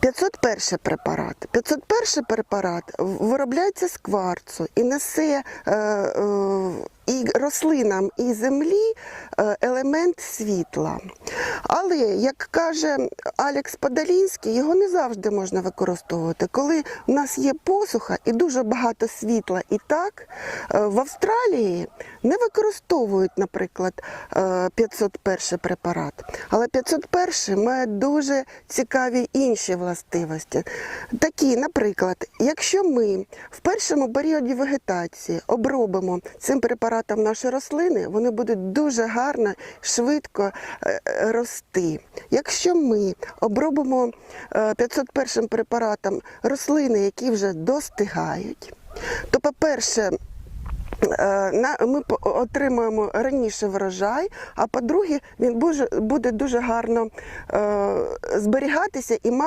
501 препарат. 501 препарат виробляється з кварцу і несе е, е, і рослинам, і землі е, елемент світла. Але, як каже Алекс Подолінський, його не завжди можна використовувати. Коли в нас є посуха і дуже багато світла, і так е, в Австралії не використовують, наприклад, е, 501 препарат. Але 501 має дуже цікаві інші властивості. Такі, наприклад, якщо ми в першому періоді вегетації обробимо цим препаратом наші рослини, вони будуть дуже гарно, швидко е, е, рости. Якщо ми обробимо е, 501 препаратом рослини, які вже достигають, то, по-перше, Е, ми отримаємо раніше врожай, а по-друге, він буде, дуже гарно е, зберігатися і